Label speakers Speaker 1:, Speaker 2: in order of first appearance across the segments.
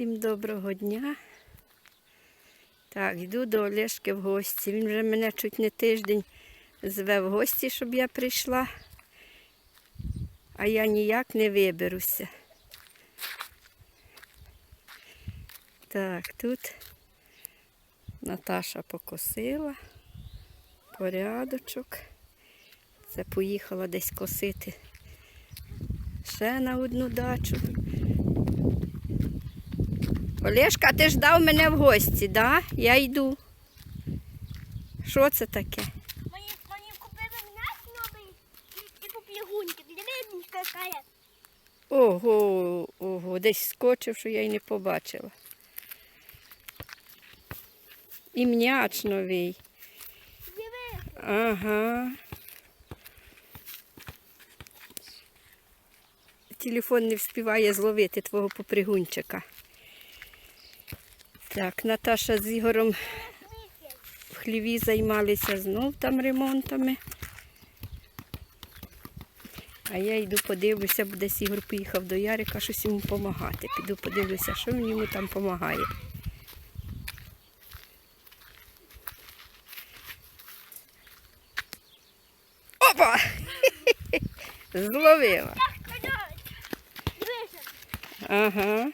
Speaker 1: Всім доброго дня. Так, йду до Олешки в гості. Він вже мене чуть не тиждень зве в гості, щоб я прийшла, а я ніяк не виберуся. Так, тут Наташа покосила, порядочок. Це поїхала десь косити ще на одну дачу. Олешка, ти ждав мене в гості, да? Я йду. Що це таке?
Speaker 2: Мені, мені купили м'яч новий і, і попігуньки. Диви, какая.
Speaker 1: Ого, ого, десь скочив, що я й не побачила. І м'яч новий.
Speaker 2: Диви.
Speaker 1: Ага. Телефон не вспіває зловити твого попригунчика. Так, Наташа з Ігором в хліві займалися знов там ремонтами. А я йду подивлюся, бо десь Ігор поїхав до Ярика щось йому допомагати. Піду подивлюся, що він йому там допомагає. Опа! Зловила. Ага.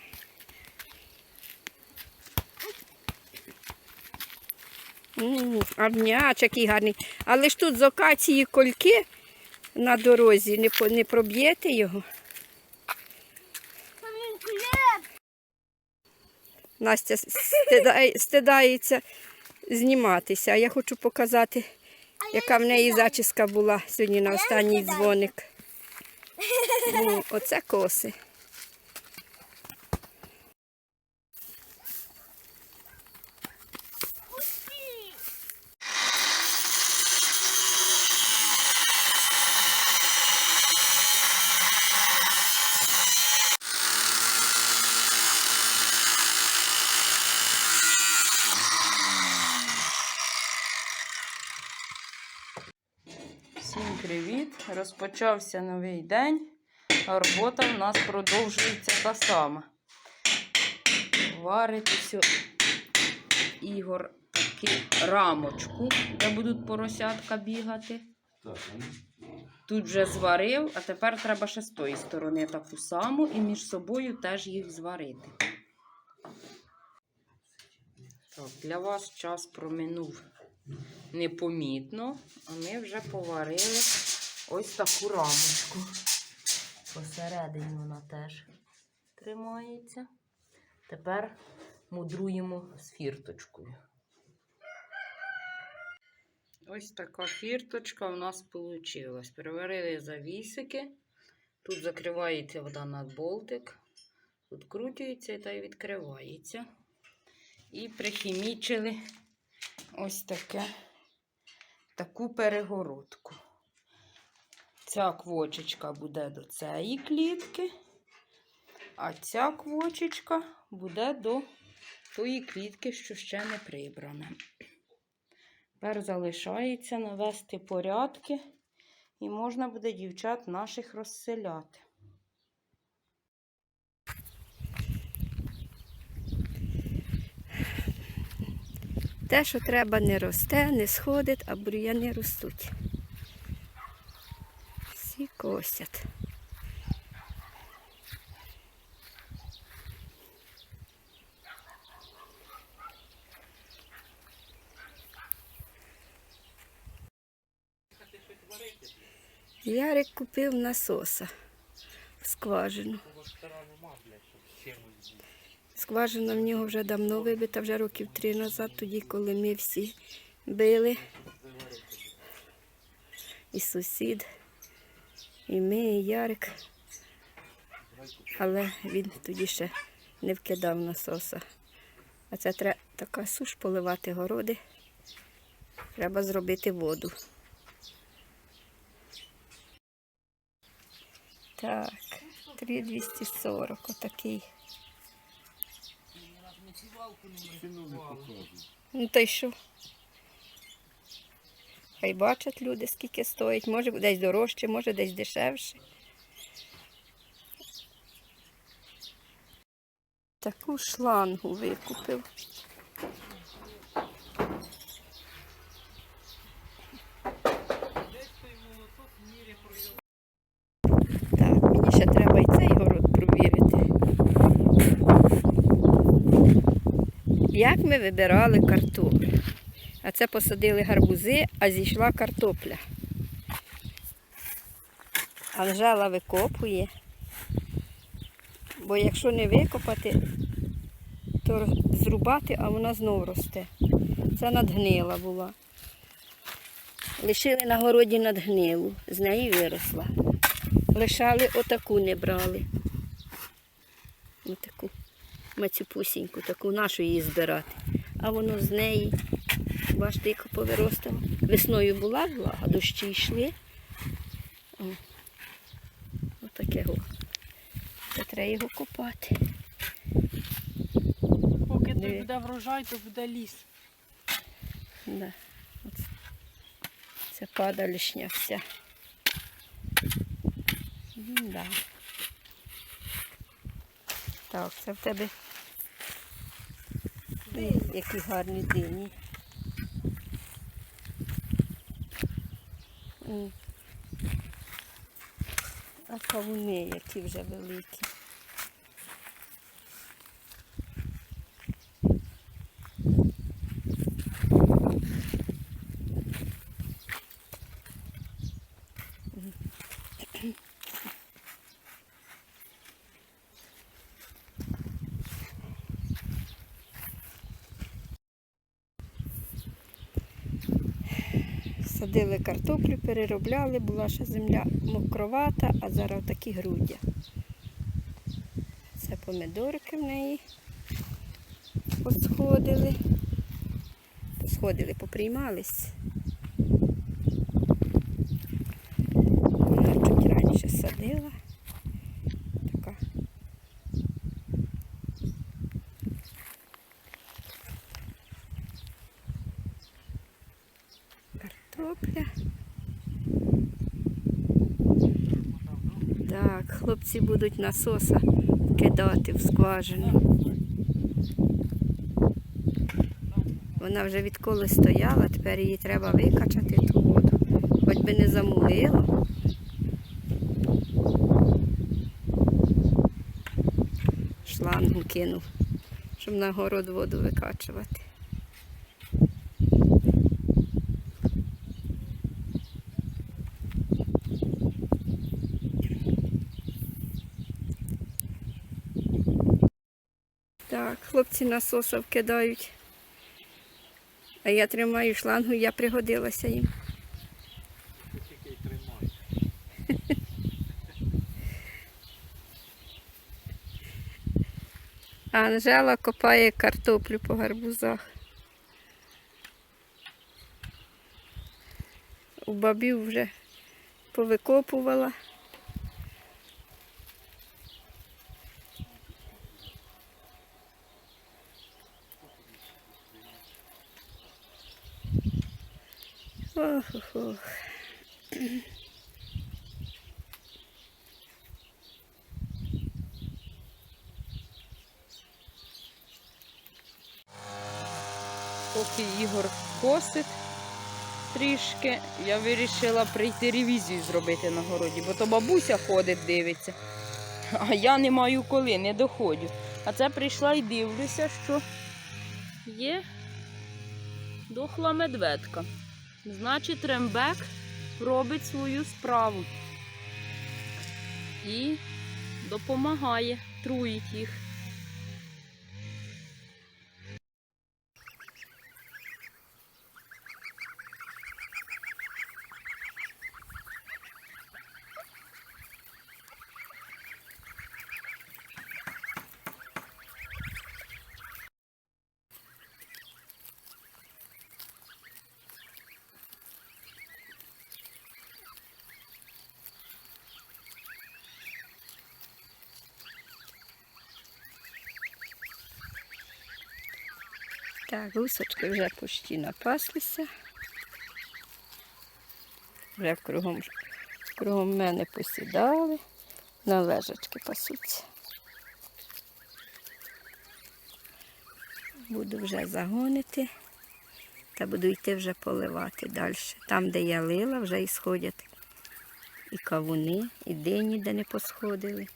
Speaker 1: М, А м'яч який гарний. Але ж тут з окації кольки на дорозі, не, не проб'єте його. Настя стидає- стидається зніматися. А я хочу показати, яка в неї зачіска була сьогодні на останній дзвоник. Ну, оце коси.
Speaker 3: Розпочався новий день, а робота в нас продовжується та сама. Варить все Ігор таку рамочку, де будуть поросятка бігати. Тут вже зварив, а тепер треба ще з тої сторони таку саму і між собою теж їх зварити. Так, для вас час проминув непомітно, а ми вже поварили ось таку рамочку. Посередині вона теж тримається. Тепер мудруємо з фірточкою. Ось така фірточка у нас вийшла. Переварили завісики. Тут закривається вода на болтик. Тут крутюється та й відкривається. І прихімічили ось таке, таку перегородку. Ця квочечка буде до цієї клітки, а ця квочечка буде до тої клітки, що ще не прибрана. Тепер залишається навести порядки, і можна буде дівчат наших розселяти.
Speaker 1: Те, що треба, не росте, не сходить, а бур'яни ростуть. Косять. Ярик купив насоса в скважину. Скважина в нього вже давно вибита, вже років три назад, тоді, коли ми всі били. І сусід, і ми, і Ярик. Але він тоді ще не вкидав насоса. А це треба така суш поливати городи. Треба зробити воду. Так, 3240 отакий. Ну та й що? Хай бачать люди, скільки стоїть. Може десь дорожче, може десь дешевше. таку шлангу викупив. Так, мені ще треба і цей город провірити. Як ми вибирали картоплю? А це посадили гарбузи, а зійшла картопля. Анжела викопує. Бо якщо не викопати, то зрубати, а вона знов росте. Це надгнила була. Лишили на городі надгнилу, з неї виросла. Лишали отаку не брали. Отаку мацюпусіньку, таку нашу її збирати. А воно з неї, бачите, яка повиростала. Весною була влага, дощі йшли. О. Отаке го. Це треба його копати.
Speaker 4: Поки
Speaker 1: Диви.
Speaker 4: тут буде врожай, то буде ліс.
Speaker 1: Да. Це падалішня вся. М, Да. Так, це в тебе Ой, які гарні дині. М. А кавуни, які вже великі. Садили картоплю, переробляли, була ще земля мокровата, а зараз такі груддя. Це помидорки в неї посходили. Посходили, поприймались. Вона чуть раніше садила. Така. Картопля. Так, хлопці будуть насоса кидати в скважину. Вона вже відколи стояла, тепер її треба викачати ту воду. Хоч би не замулило. Шлангу кинув, щоб на город воду викачувати. Так, хлопці насоса вкидають. А я тримаю шлангу, я пригодилася їм. Анжела копає картоплю по гарбузах. У бабів вже повикопувала. Ох, ох, ох.
Speaker 3: Поки Ігор косить трішки, я вирішила прийти ревізію зробити на городі, бо то бабуся ходить, дивиться. А я не маю коли, не доходжу. А це прийшла і дивлюся, що є дохла медведка. Значить, рембек робить свою справу і допомагає, труїть їх.
Speaker 1: Так, гусочки вже почти напаслися. Вже кругом, кругом мене посідали, на лежачки пасуться. Буду вже загонити та буду йти вже поливати далі. Там, де я лила, вже і сходять і кавуни, і дині, де не посходили,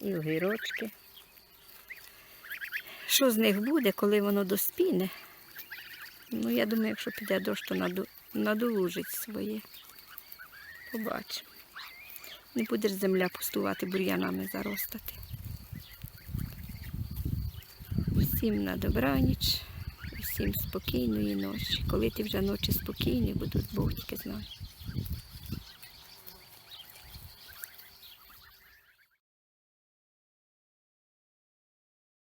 Speaker 1: і огірочки. Що з них буде, коли воно доспіне? Ну, я думаю, якщо піде дощ, то наду, надолужить своє. Побачимо. Не будеш земля пустувати, бур'янами заростати. Всім на добраніч, всім спокійної ночі. Коли ти вже ночі спокійні будуть, Бог тільки знає.